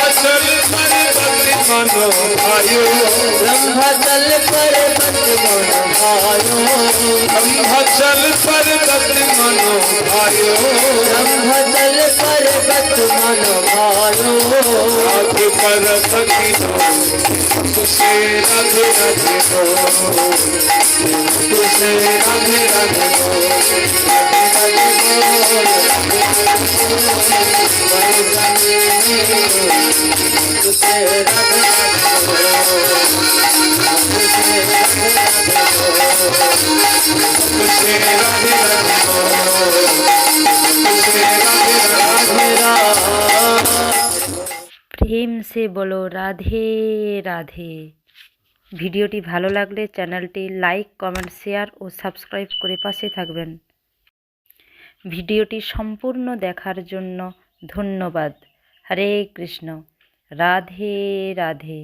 अचल पर भक्ति मनो भायो चल पर भक्ति मनो भायो ब्रह्मचल पर भक्ति मनो भायो ब्रह्मचल पर भक्ति मनो भायो राग पर भक्ति तुसे राधे राधे প্রেম সে বলো, রাধে রাধে। ভিডিওটি ভালো লাগলে চ্যানেলটি লাইক, কমেন্ট, শেয়ার ও সাবস্ক্রাইব করে পাশে থাকবেন। ভিডিওটি সম্পূর্ণ দেখার জন্য ধন্যবাদ। হরে কৃষ্ণ। রাধে রাধে